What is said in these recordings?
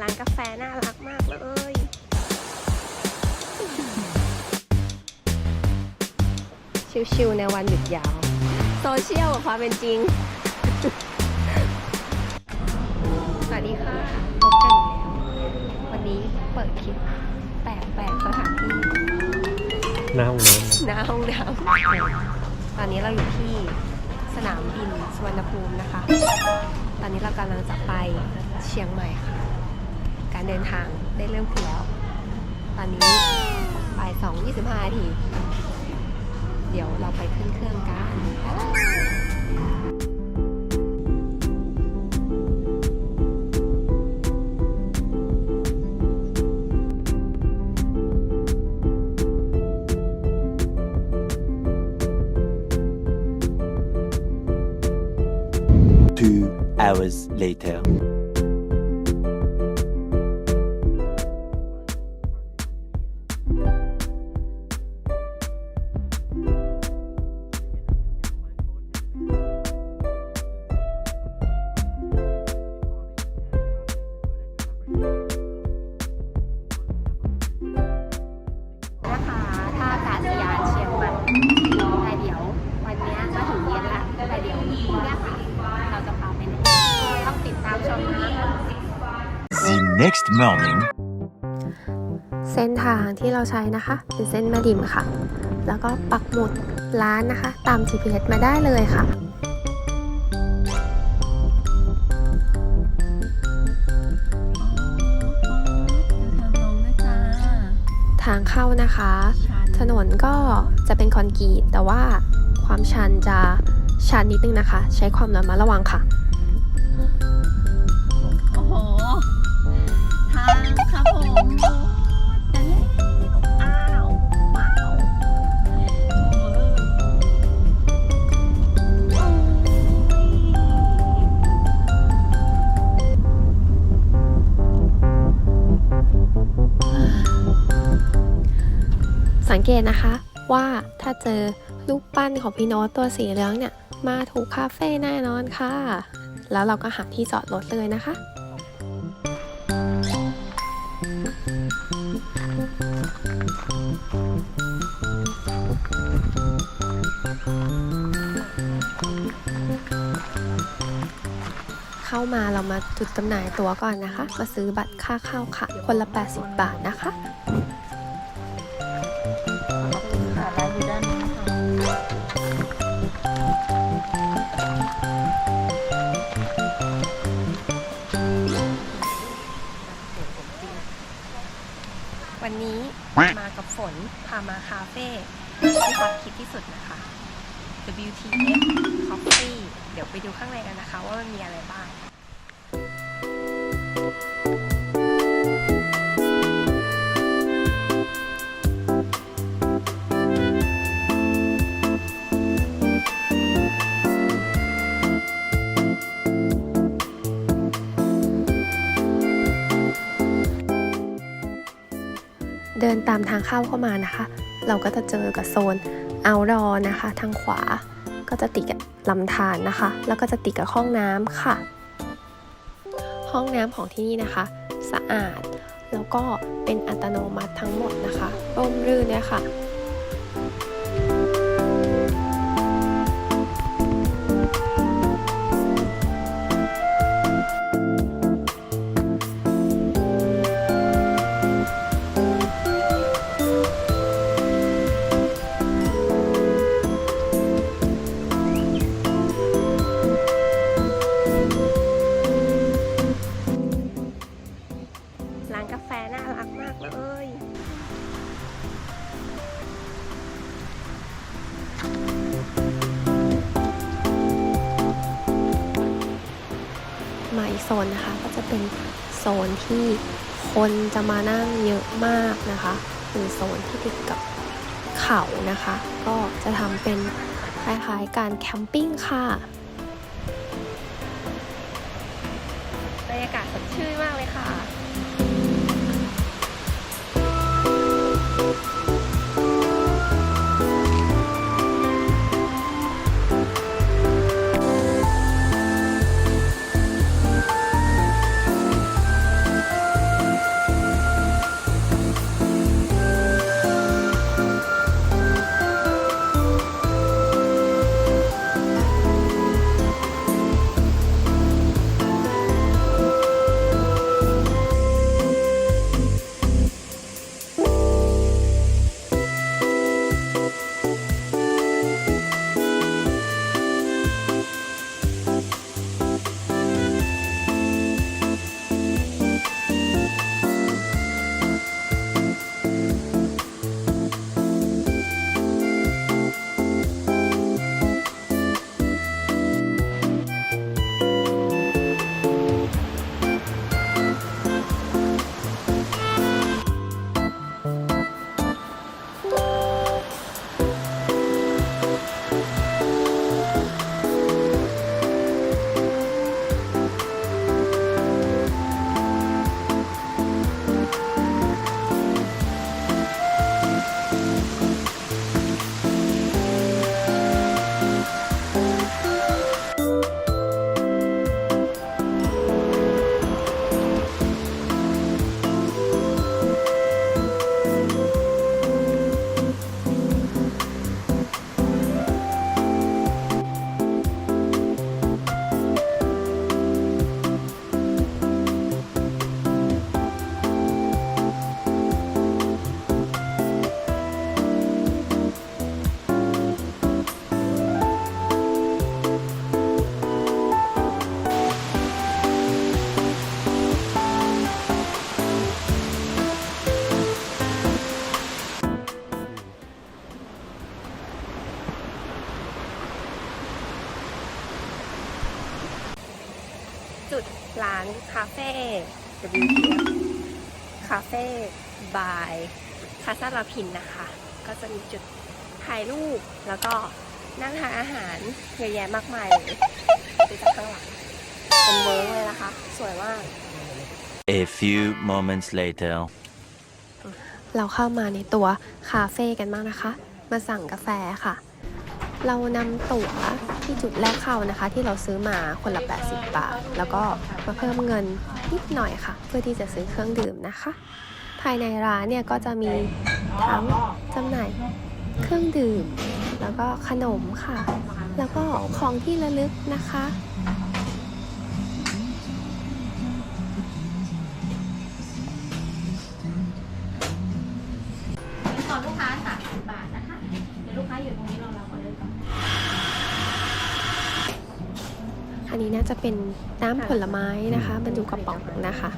ร้านกาแฟน่ารักมากเลยชิวๆในวันหยุดยาว โซเชียลกับความเป็นจริง สวัสดีค่ะพบกันอีกแล้ว วันนี้เปิดคลิปแปลกๆสถานที่หน้าห้องน้หน้าห้องน้ำตอนนี้เราอยู่ที่สนามบินสุวรรณภูมินะคะ ตอนนี้เรากำลังจะไปเชียงใหม่ค่ะการ เดินทางได้เริ่มขึ้นแล้ว ตอนนี้บ่ายสองยี่สิบห้านาที เดี๋ยวเราไปขึ้นเครื่องกัน Two hours later. นะคะท่าอากาศยานเชียงใหม่แต่เดี๋ยววันเนี้ยมาถึงเย็นละแต่เดี๋ยวพรุ่งเนี้ยค่ะเราจะพาไปไหนต้องติดตามชมนะ The next morning. เส้นทางที่เราใช้นะคะ เป็นเส้นแม่ดิมค่ะ แล้วก็ปักหมุดร้านนะคะ ตาม GPS มาได้เลยค่ะ ทางเข้านะคะ ถนนก็จะเป็นคอนกรีตแต่ว่าความชันจะชันนิดนึงนะคะ ใช้ความระมัดระวังค่ะ โอ้โห ทางครับผม สังเกตนะคะว่าถ้าเจอรูปปั้นของพี่โน้ตตัวสีเหลืองเนี่ยมาถูกคาเฟ่แน่นอนค่ะ แล้วเราก็หาที่จอดรถเลยนะคะเข้ามาเรามาจุดจำหน่ายตั๋วก่อนนะคะมาซื้อบัตรค่าเข้าค่ะ คนละ 80 บาทนะคะ ที่ฮอตคิดที่สุดนะคะ WTF Coffee เดี๋ยวไปดูข้างในกันนะคะ ว่ามันมีอะไรบ้างเดินตามทางเข้าเข้ามานะคะ เราก็จะเจอกับโซนเอาดอนะคะ ทางขวาก็จะติดกับลำธารนะคะ แล้วก็จะติดกับห้องน้ำค่ะ ห้องน้ำของที่นี่นะคะ สะอาด แล้วก็เป็นอัตโนมัติทั้งหมดนะคะร่มรื่นเนี่ยค่ะ โซนนะคะ ก็จะเป็นโซนที่คนจะมานั่งเยอะมากนะคะเป็นโซนที่ติดกับเขานะคะ ก็จะทำเป็นคล้ายๆการแคมปิ้งค่ะบรรยากาศสดชื่นมาก เลยค่ะคาเฟ่ WTF คาเฟ่บายคาซาลาพินนะคะ ก็จะมีจุดถ่ายรูปแล้วก็นั่งทานอาหารเยอะแยะมากมายเลยดูจากข้างหลังเป็นเวิร์กเลยนะคะ สวยมาก A few moments later. เราเข้ามาในตัวคาเฟ่กันบ้างนะคะ มาสั่งกาแฟค่ะ เรานำตั๋วที่จุดแรกเข้านะคะ ที่เราซื้อมาคนละ 80 บาท แล้วก็มาเพิ่มเงินนิดหน่อยค่ะ เพื่อที่จะซื้อเครื่องดื่มนะคะ ภายในร้านเนี่ยก็จะมีทั้งจำหน่ายเครื่องดื่ม แล้วก็ขนมค่ะ แล้วก็ของที่ระลึกนะคะ อันนี้น่าจะเป็นน้ำผลไม้นะคะบรรจุกระป๋องนะคะ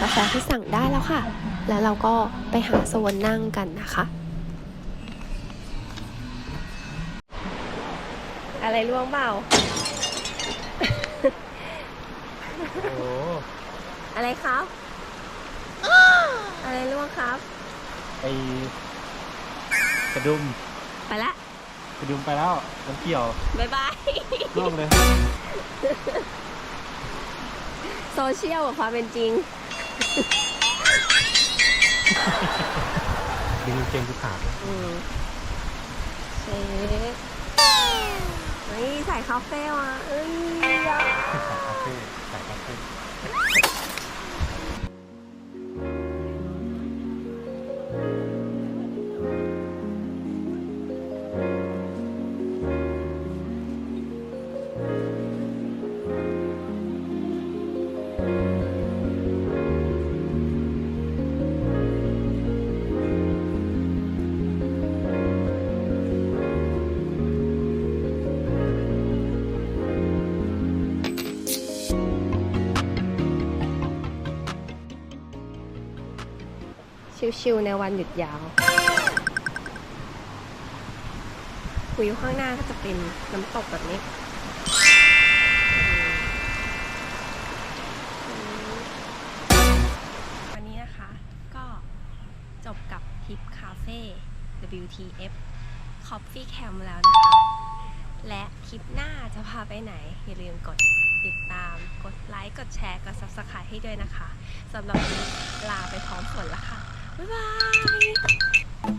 กาแฟที่สั่งได้แล้วค่ะ แล้วเราก็ไปหาโซนนั่งกันนะคะ อะไรล่วงเปล่าโอ้โหอะไรครับ อะไรล่วงครับ ไอกระดุมไปละกระดุมไปแล้วน้ำเกี่ยวบ๊ายบายร่วงเลย โซเชียลกับความเป็นจริง ดึงเกมที่ขาดอืมเชฟเฮ้ยใส่คาเฟ่มาเอ้ยอยากสายคาเฟ่สายคาเฟ่ ชิวๆในวันหยุดยาววิวข้างหน้าก็จะเป็นน้ำตกแบบนี้อันนี้นะคะก็จบกับทริปคาเฟ่ WTF Coffee Camp แล้วนะคะ และทริปหน้าจะพาไปไหน อย่าลืมกดติดตาม กดไลค์ กดแชร์ กด Subscribe ให้ด้วยนะคะสำหรับวันนี้ลาไปพร้อมฝนแล้วค่ะ บ๊ายบาย